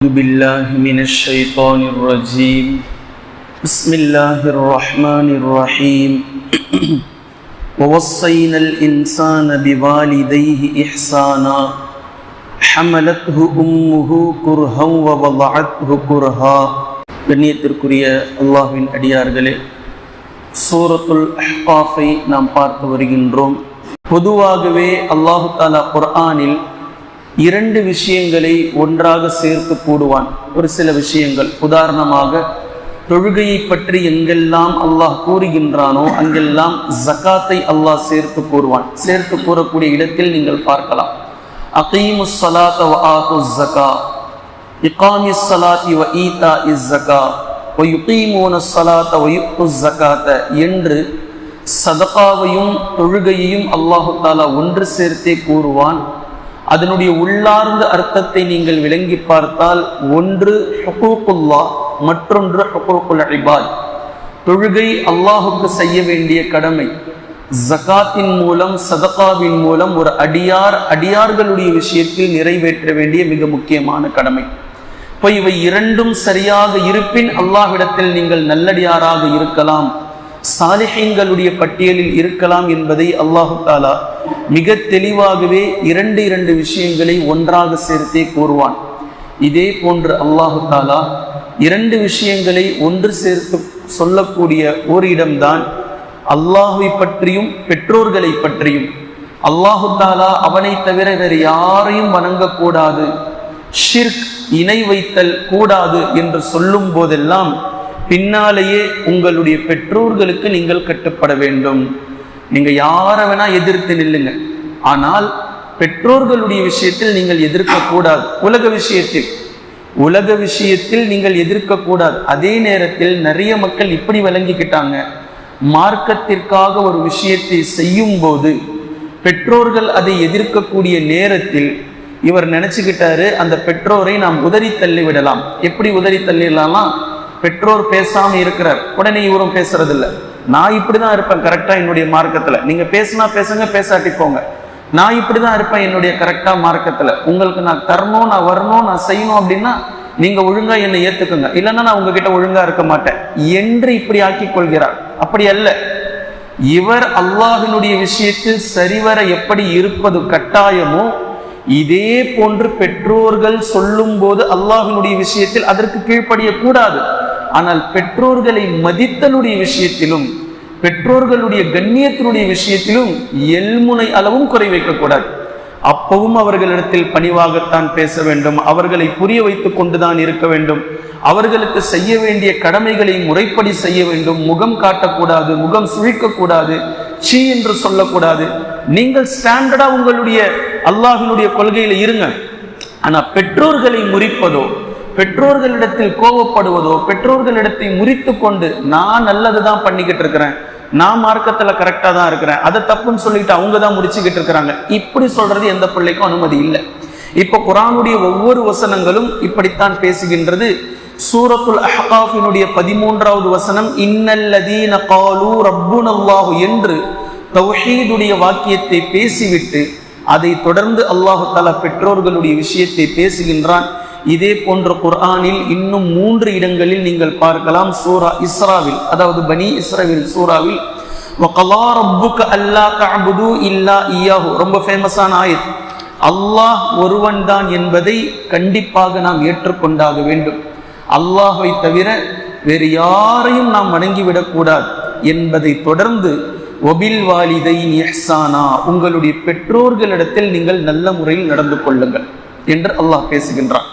أعوذ بالله من الشيطان الرجيم بسم الله الرحمن الرحيم ووصينا الإنسان بوالديه إحسانا حملته أمه كرها ووضعته كرها கண்ணியத்திற்குரிய அல்லாஹ்வின் அடியார்களே சூரத்துல் அஹ்காஃபை நாம் பார்த்து வருகின்றோம் பொதுவாகவே அல்லாஹு தாலா குர்ஆனில் இரண்டு விஷயங்களை ஒன்றாக சேர்த்து கூடுவான். ஒரு சில விஷயங்கள். உதாரணமாக தொழுகையை பற்றி எங்கெல்லாம் அல்லாஹ் கூறுகின்றானோ அங்கெல்லாம் ஜகாத்தை அல்லாஹ் சேர்த்து கூறுவான். சேர்த்து கூறக்கூடிய இடத்தில் நீங்கள் பார்க்கலாம். அகீமு சலாத்த வ ஆத்து ஜகா இகாமி சலாத்தி வ ஈதா இஸ் ஜகா வ சலாத்த வ யுக்து ஜகாத்த என்று சதகாவையும் தொழுகையையும் அல்லாஹு தாலா ஒன்று சேர்த்தே கூறுவான். அதனுடைய உள்ளார்ந்த அர்த்தத்தை நீங்கள் விளங்கி பார்த்தால் ஒன்று ஹுகூக்குல்லா மற்றொன்று ஹுகூக்குல் இபாத். தொழுகை அல்லாஹுக்கு செய்ய வேண்டிய கடமை. ஜகாத்தின் மூலம் சதகாவின் மூலம் ஒரு அடியார் அடியார்களுடைய விஷயத்தில் நிறைவேற்ற வேண்டிய மிக முக்கியமான கடமை. இப்போ இவை இரண்டும் சரியாக இருப்பின் அல்லாஹ்விடத்தில் நீங்கள் நல்லடியாராக இருக்கலாம். சாலிஹீன்களுடைய பட்டியலில் இருக்கலாம் என்பதை அல்லாஹு தாலா மிக தெளிவாகவே இரண்டு இரண்டு விஷயங்களை ஒன்றாக சேர்த்தே கூறுவான். இதே போன்று அல்லாஹு தாலா இரண்டு விஷயங்களை ஒன்று சேர்த்து சொல்லக்கூடிய ஒரு இடம்தான் அல்லாஹுவை பற்றியும் பெற்றோர்களை பற்றியும். அல்லாஹு தாலா அவனை தவிர வேறு யாரையும் வணங்கக்கூடாது. ஷிர்க் இணை வைத்தல் கூடாது என்று சொல்லும் போதெல்லாம் பின்னாலேயே உங்களுடைய பெற்றோர்களுக்கு நீங்கள் கட்டுப்பட வேண்டும். நீங்க யாரை வேணா எதிர்த்து நில்லுங்க. ஆனால் பெற்றோர்களுடைய விஷயத்தில் நீங்கள் எதிர்க்க கூடாது உலக விஷயத்தில். உலக விஷயத்தில் நீங்கள் எதிர்க்க கூடாது அதே நேரத்தில் நிறைய மக்கள் இப்படி விளங்கிக்கிட்டாங்க. மார்க்கத்திற்காக ஒரு விஷயத்தை செய்யும் போது பெற்றோர்கள் அதை எதிர்க்கக்கூடிய நேரத்தில் இவர் நினைச்சுக்கிட்டாரு அந்த பெற்றோரை நாம் உதறி தள்ளி விடலாம் எப்படி உதறி தள்ளிடலாம்னா பெற்றோர் பேசாம இருக்கிறார். உடனே இவரும் பேசுறதில்லை. நான் நான் இப்படிதான் இருப்பேன் கரெக்டா என்னுடைய மார்க்கத்துல. நீங்க பேசுனா பேசுங்க பேசாட்டி போங்க. நான் இப்படிதான் இருப்பேன் என்னுடைய கரெக்டா மார்க்கத்துல. உங்களுக்கு நான் தரணும் நான் வரணும் நான் செய்யணும் அப்படின்னா நீங்க ஒழுங்கா என்னை ஏத்துக்குங்க. இல்லைன்னா நான் உங்ககிட்ட ஒழுங்கா இருக்க மாட்டேன். என்று இப்படி ஆக்கி கொள்கிறார். அப்படி அல்ல. இவர் அல்லாஹினுடைய விஷயத்தில் சரிவர எப்படி இருப்பது கட்டாயமோ இதே போன்று பெற்றோர்கள் சொல்லும் போது அல்லாஹினுடைய விஷயத்தில் அதற்கு கீழ்ப்படிய கூடாது. ஆனால் பெற்றோர்களை மதித்தலுடைய விஷயத்திலும் பெற்றோர்களுடைய கண்ணியத்தினுடைய விஷயத்திலும் எல்முனை அளவும் குறை வைக்கக்கூடாது. அப்பவும் அவர்களிடத்தில் பணிவாகத்தான் பேச வேண்டும் அவர்களை புரிய வைத்துக் கொண்டுதான் இருக்க வேண்டும் அவர்களுக்கு செய்ய வேண்டிய கடமைகளை முறைப்படி செய்ய வேண்டும் முகம் காட்டக்கூடாது முகம் சுழிக்கக்கூடாது சீ என்று சொல்லக்கூடாது. நீங்கள் ஸ்டாண்டர்டா உங்களுடைய அல்லாஹினுடைய கொள்கையில இருங்க. ஆனா பெற்றோர்களை முறிப்பதோ பெற்றோர்களிடத்தில் கோபப்படுவதோ பெற்றோர்களிடத்தை முறித்து கொண்டு நான் நல்லதுதான் பண்ணிக்கிட்டு இருக்கிறேன் நான் மார்க்கத்துல கரெக்டா தான் இருக்கிறேன் அதை தப்புன்னு சொல்லிட்டு அவங்க தான் முடிச்சுக்கிட்டு இருக்கிறாங்க. இப்படி சொல்றது எந்த பிள்ளைக்கும் அனுமதி இல்லை. இப்போ குரானுடைய ஒவ்வொரு வசனங்களும் இப்படித்தான் பேசுகின்றது. சூரத்துல் அஹ்காஃபினுடைய பதிமூன்றாவது வசனம் இன்னல்லதீன காலு ரப்புனல்லாஹு என்று தௌஹீதுடைய வாக்கியத்தை பேசிவிட்டு அதை தொடர்ந்து அல்லாஹு தாலா பெற்றோர்களுடைய விஷயத்தை பேசுகின்றான். இதே போன்ற குர்ஆனில் இன்னும் மூன்று இடங்களில் நீங்கள் பார்க்கலாம் சூரா இஸ்ராவில் அதாவது பனி இஸ்ராவில் சூராவில் வகலா ரப்புக அல்லா தஅபுது இல்லா இயாஹு ரொம்ப ஃபேமஸான ஆயத். அல்லாஹ் ஒருவன் தான் என்பதை கண்டிப்பாக நாம் ஏற்றுக்கொண்டாக வேண்டும். அல்லாஹை தவிர வேறு யாரையும் நாம் வணங்கிவிடக்கூடாது என்பதை தொடர்ந்து ஒபில் வாலிதை எஹ்சானா உங்களுடைய பெற்றோர்களிடத்தில் நீங்கள் நல்ல முறையில் நடந்து கொள்ளுங்கள் என்று அல்லாஹ் பேசுகின்றான்.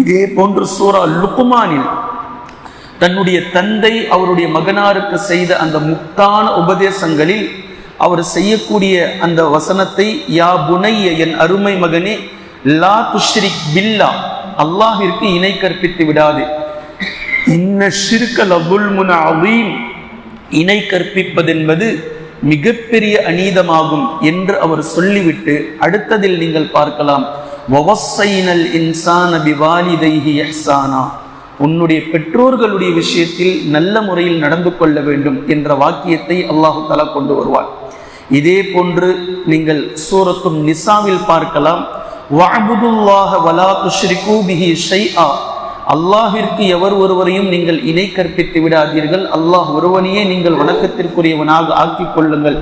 இதே போன்று சூரா லுக்குமானில் தன்னுடைய தந்தை அவருடைய மகனாருக்கு செய்த அந்த முக்தான உபதேசங்களில் அவர் செய்யக்கூடிய அந்த வசனத்தை யா புனைய என் அருமை மகனே லா துஷ்ரிக் பில்லா அல்லாஹிற்கு இணை கற்பித்து விடாது. இன்ன ஷிர்க லபுல் முன அவீம் இணை கற்பிப்பதென்பது மிகப்பெரிய அநீதமாகும் என்று அவர் சொல்லிவிட்டு அடுத்ததில் நீங்கள் பார்க்கலாம். வவசைனல் இன்சான பிவாலிதைஹி எஹ்சானா உன்னுடைய பெற்றோர்களுடைய விஷயத்தில் நல்ல முறையில் நடந்து கொள்ள வேண்டும் என்ற வாக்கியத்தை அல்லாஹு தலா கொண்டு வருவார் இதே போன்று நீங்கள் சூரத்தும் நிசாவில் பார்க்கலாம். வலா அல்லாஹிற்கு எவர் ஒருவரையும் நீங்கள் இணை கற்பித்து விடாதீர்கள். அல்லாஹ் ஒருவனையே நீங்கள் வணக்கத்திற்குரியவனாக ஆக்கிக் கொள்ளுங்கள்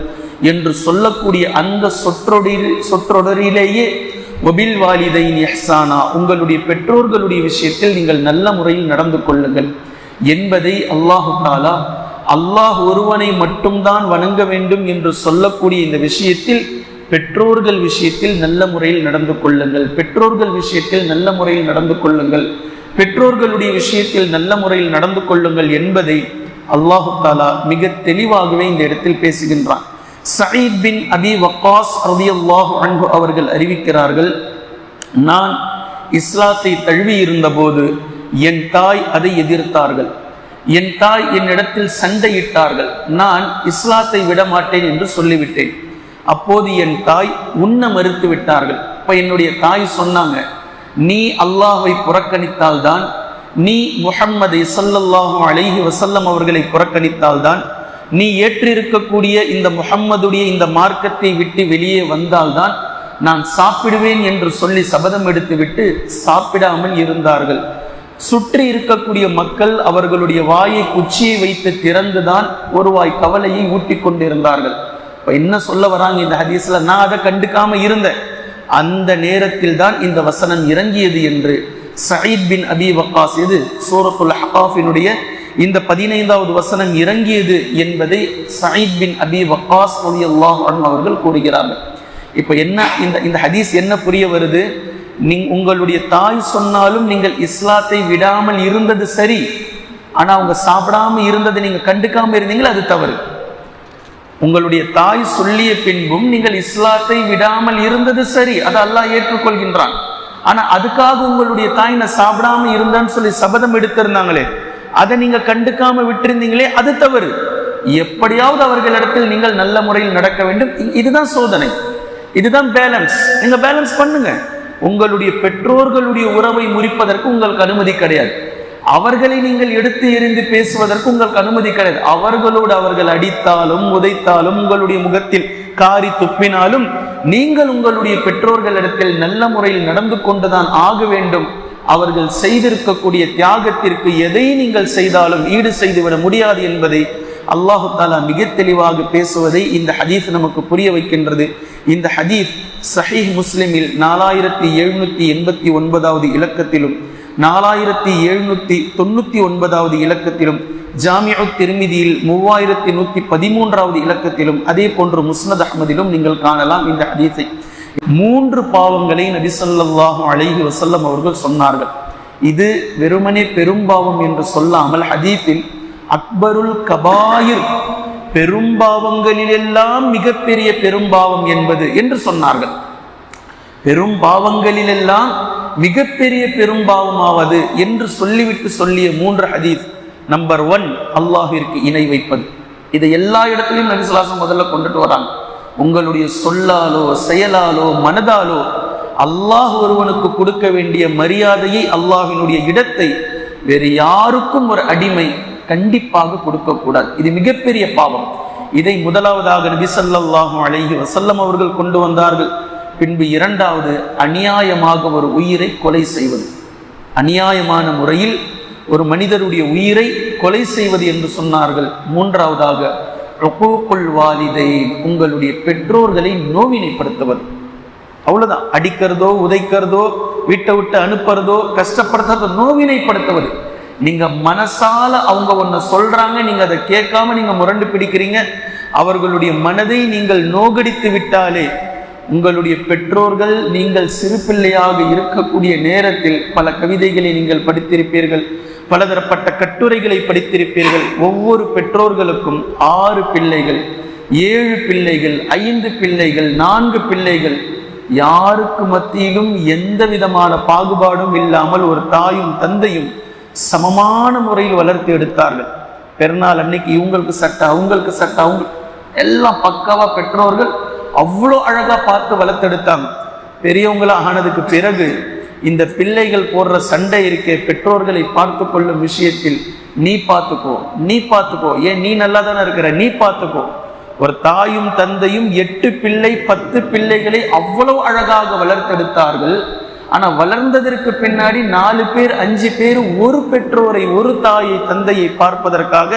என்று சொல்லக்கூடிய அந்த சொற்றொடில் சொற்றொடரிலேயே ஒபில் வாலிதைன் எஹ்சானா உங்களுடைய பெற்றோர்களுடைய விஷயத்தில் நீங்கள் நல்ல முறையில் நடந்து கொள்ளுங்கள். என்பதை அல்லாஹு தாலா அல்லாஹ் ஒருவனை மட்டும்தான் வணங்க வேண்டும் என்று சொல்லக்கூடிய இந்த விஷயத்தில் பெற்றோர்கள் விஷயத்தில் நல்ல முறையில் நடந்து கொள்ளுங்கள். பெற்றோர்கள் விஷயத்தில் நல்ல முறையில் நடந்து கொள்ளுங்கள். பெற்றோர்களுடைய விஷயத்தில் நல்ல முறையில் நடந்து கொள்ளுங்கள் என்பதை அல்லாஹு தாலா மிக தெளிவாகவே இந்த இடத்தில் பேசுகின்றான். சயீத் பின் அபி வக்காஸ் ரதியல்லாஹு அன்பு அவர்கள் அறிவிக்கிறார்கள் நான் இஸ்லாத்தை தழுவி இருந்தபோது என் தாய் அதை எதிர்த்தார்கள். என் தாய் என்னிடத்தில் சண்டையிட்டார்கள். நான் இஸ்லாத்தை விட மாட்டேன் என்று சொல்லிவிட்டேன். அப்போது என் தாய் உண்ண மறுத்து விட்டார்கள். இப்ப என்னுடைய தாய் சொன்னாங்க நீ அல்லாஹை புறக்கணித்தால்தான் நீ முஹம்மது ஸல்லல்லாஹு அலைஹி வசல்லம் அவர்களை புறக்கணித்தால்தான் நீ ஏற்றிருக்கக்கூடிய இந்த முஹம்மதுடைய இந்த மார்க்கத்தை விட்டு வெளியே வந்தால்தான் நான் சாப்பிடுவேன் என்று சொல்லி சபதம் எடுத்துவிட்டு சாப்பிடாமல் இருந்தார்கள். சுற்றி இருக்கக்கூடிய மக்கள் அவர்களுடைய வாயை குச்சியை வைத்து திறந்துதான் ஒரு வாய் கவலையை ஊட்டி கொண்டிருந்தார்கள். இப்ப என்ன சொல்ல வராங்க இந்த ஹதீஸ்ல? நான் அதை கண்டுக்காம இருந்தேன். அந்த நேரத்தில் தான் இந்த வசனம் இறங்கியது என்று சயீத் பின் அபி வக்காஸ் இது சூரத்துல் ஹகாஃபினுடைய இந்த பதினைந்தாவது வசனம் இறங்கியது என்பதை சயீத் பின் அபி வக்காஸ் அலி அல்லாஹ் அவர்கள் கூறுகிறார்கள். இப்போ என்ன இந்த இந்த ஹதீஸ் என்ன புரிய வருது? நீ உங்களுடைய தாய் சொன்னாலும் நீங்கள் இஸ்லாத்தை விடாமல் இருந்தது சரி. ஆனால் அவங்க சாப்பிடாம இருந்ததை நீங்கள் கண்டுக்காம இருந்தீங்களா? அது தவறு. உங்களுடைய தாய் சொல்லிய பின்பும் நீங்கள் இஸ்லாத்தை விடாமல் இருந்தது சரி. அதை அல்லாஹ் ஏற்றுக்கொள்கின்றான். ஆனா அதுக்காக உங்களுடைய தாய் நான் சாப்பிடாம இருந்தேன்னு சொல்லி சபதம் எடுத்திருந்தாங்களே. அதை நீங்க கண்டுக்காம விட்டிருந்தீங்களே அது தவறு. எப்படியாவது அவர்களிடத்தில் நீங்கள் நல்ல முறையில் நடக்க வேண்டும். இ- இதுதான் சோதனை. இதுதான் பேலன்ஸ் நீங்க பேலன்ஸ் பண்ணுங்க. உங்களுடைய பெற்றோர்களுடைய உறவை முறிப்பதற்கு உங்களுக்கு அனுமதி கிடையாது. அவர்களை நீங்கள் எடுத்து எறிந்து பேசுவதற்கு உங்களுக்கு அனுமதி கிடையாது. அவர்களோடு அவர்கள் அடித்தாலும் உதைத்தாலும் உங்களுடைய முகத்தில் காரி துப்பினாலும் நீங்கள் உங்களுடைய பெற்றோர்களிடத்தில் நல்ல முறையில் நடந்து கொண்டுதான் ஆக வேண்டும். அவர்கள் செய்திருக்கக்கூடிய தியாகத்திற்கு எதை நீங்கள் செய்தாலும் ஈடு செய்துவிட முடியாது என்பதை அல்லாஹு தாலா மிக தெளிவாக பேசுவதை இந்த ஹதீஸ் நமக்கு புரிய வைக்கின்றது. இந்த ஹதீஸ் சஹீஹ் முஸ்லிமில் நாலாயிரத்தி எழுநூத்தி எண்பத்தி ஒன்பதாவது இலக்கத்திலும் நாலாயிரத்தி எழுநூத்தி தொண்ணூத்தி ஒன்பதாவது இலக்கத்திலும் ஜாமியு திருமிதியில் மூவாயிரத்தி நூத்தி பதிமூன்றாவது இலக்கத்திலும் அதே போன்று முஸ்னத் அஹமதிலும் நீங்கள் காணலாம் இந்த ஹதீஸை. மூன்று பாவங்களை நபி ஸல்லல்லாஹு அலைஹி அவர்கள் சொன்னார்கள். இது வெறுமனே பெரும்பாவம் என்று சொல்லாமல் ஹதீஸில் அக்பருல் கபாயிர் பெரும்பாவங்களிலெல்லாம் மிகப்பெரிய பெரும்பாவம் என்பது என்று சொன்னார்கள். பெரும் பாவங்களிலெல்லாம் மிகப்பெரிய பெரும்பாவமாவது என்று சொல்லிவிட்டு சொல்லிய மூன்று ஹதீஸ். நம்பர் ஒன் அல்லாஹிற்கு இணை வைப்பது. இதை எல்லா இடத்துலையும் நபிசுலாசம் முதல்ல கொண்டுட்டு வராங்க. உங்களுடைய சொல்லாலோ செயலாலோ மனதாலோ அல்லாஹ் ஒருவனுக்கு கொடுக்க வேண்டிய மரியாதையை அல்லாஹினுடைய இடத்தை வேறு யாருக்கும் ஒரு அடிமை கண்டிப்பாக கொடுக்கக்கூடாது இது மிகப்பெரிய பாவம். இதை முதலாவதாக நபி ஸல்லல்லாஹு அழகி வசல்லம் அவர்கள் கொண்டு வந்தார்கள். பின்பு இரண்டாவது அநியாயமாக ஒரு உயிரை கொலை செய்வது. அநியாயமான முறையில் ஒரு மனிதருடைய உயிரை கொலை செய்வது என்று சொன்னார்கள். மூன்றாவதாக ருகூக்குல் வாலிதை உங்களுடைய பெற்றோர்களை நோவினைப்படுத்துவது. அவ்வளவுதான். அடிக்கிறதோ உதைக்கிறதோ வீட்டை விட்டு அனுப்புறதோ கஷ்டப்படுத்துறதோ நோவினைப்படுத்துவது. நீங்க மனசால அவங்க ஒன்று சொல்றாங்க நீங்க அதை கேட்காம நீங்க முரண்டு பிடிக்கிறீங்க. அவர்களுடைய மனதை நீங்கள் நோகடித்து விட்டாலே உங்களுடைய பெற்றோர்கள் நீங்கள் சிறு பிள்ளையாக இருக்கக்கூடிய நேரத்தில் பல கவிதைகளை நீங்கள் படித்திருப்பீர்கள் பலதரப்பட்ட கட்டுரைகளை படித்திருப்பீர்கள். ஒவ்வொரு பெற்றோர்களுக்கும் ஆறு பிள்ளைகள் ஏழு பிள்ளைகள் ஐந்து பிள்ளைகள் நான்கு பிள்ளைகள். யாருக்கு மத்தியிலும் எந்த விதமான பாகுபாடும் இல்லாமல் ஒரு தாயும் தந்தையும் சமமான முறையில் வளர்த்து எடுத்தார்கள். பெருநாள் அன்னைக்கு இவங்களுக்கு சட்டை அவங்களுக்கு சட்டை அவங்க எல்லாம் பக்காவா பெற்றோர்கள் அவ்வளோ அழகாக பார்த்து வளர்த்தெடுத்தாங்க. பெரியவங்களா ஆனதுக்கு பிறகு இந்த பிள்ளைகள் போடுற சண்டை இருக்கே பெற்றோர்களை பார்த்து கொள்ளும் விஷயத்தில் நீ பார்த்துக்கோ நீ பார்த்துக்கோ. ஏன் நீ நல்லா தானே இருக்கிற? நீ பார்த்துக்கோ. ஒரு தாயும் தந்தையும் எட்டு பிள்ளை பத்து பிள்ளைகளை அவ்வளவு அழகாக வளர்த்தெடுத்தார்கள். ஆனா வளர்ந்ததற்கு பின்னாடி நாலு பேர் அஞ்சு பேர் ஒரு பெற்றோரை ஒரு தாயை தந்தையை பார்ப்பதற்காக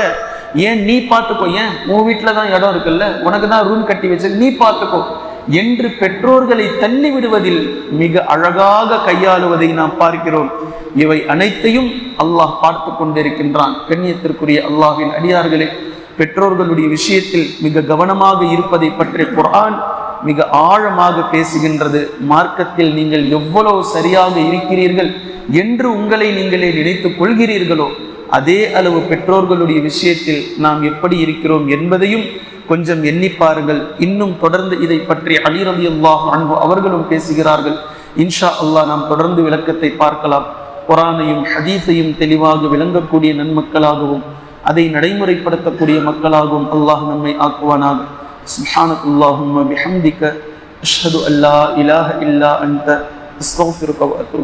ஏன் நீ பார்த்துக்கோ? ஏன்? உன் வீட்டில் தான் இடம் இருக்குல்ல? உனக்கு தான் ரூம் கட்டி வச்சு நீ பார்த்துக்கோ. என்று பெற்றோர்களை தள்ளி விடுவதில் மிக அழகாக கையாளுவதை நாம் பார்க்கிறோம். இவை அனைத்தையும் அல்லாஹ் பார்த்து கொண்டிருக்கின்றான். கண்ணியத்திற்குரிய அல்லாஹின் அடியார்களே பெற்றோர்களுடைய விஷயத்தில் மிக கவனமாக இருப்பதை பற்றி குரான் மிக ஆழமாக பேசுகின்றது. மார்க்கத்தில் நீங்கள் எவ்வளவு சரியாக இருக்கிறீர்கள் என்று உங்களை நீங்களே நினைத்துக் கொள்கிறீர்களோ அதே அளவு பெற்றோர்களுடைய விஷயத்தில் நாம் எப்படி இருக்கிறோம் என்பதையும் கொஞ்சம் எண்ணி பாருங்கள் இன்னும் தொடர்ந்து இதை பற்றி அலி ரலி அல்லாஹ் அன்பு அவர்களும் பேசுகிறார்கள் இன்ஷா அல்லாஹ் நாம் தொடர்ந்து விளக்கத்தை பார்க்கலாம் குரானையும் ஹதீஸையும் தெளிவாக விளங்கக்கூடிய நன்மக்களாகவும் அதை நடைமுறைப்படுத்தக்கூடிய மக்களாகவும் அல்லாஹ் நம்மை ஆக்குவானாக سبحانك اللهم بحمدك أشهد أن لا إله إلا أنت أستغفرك وأتوب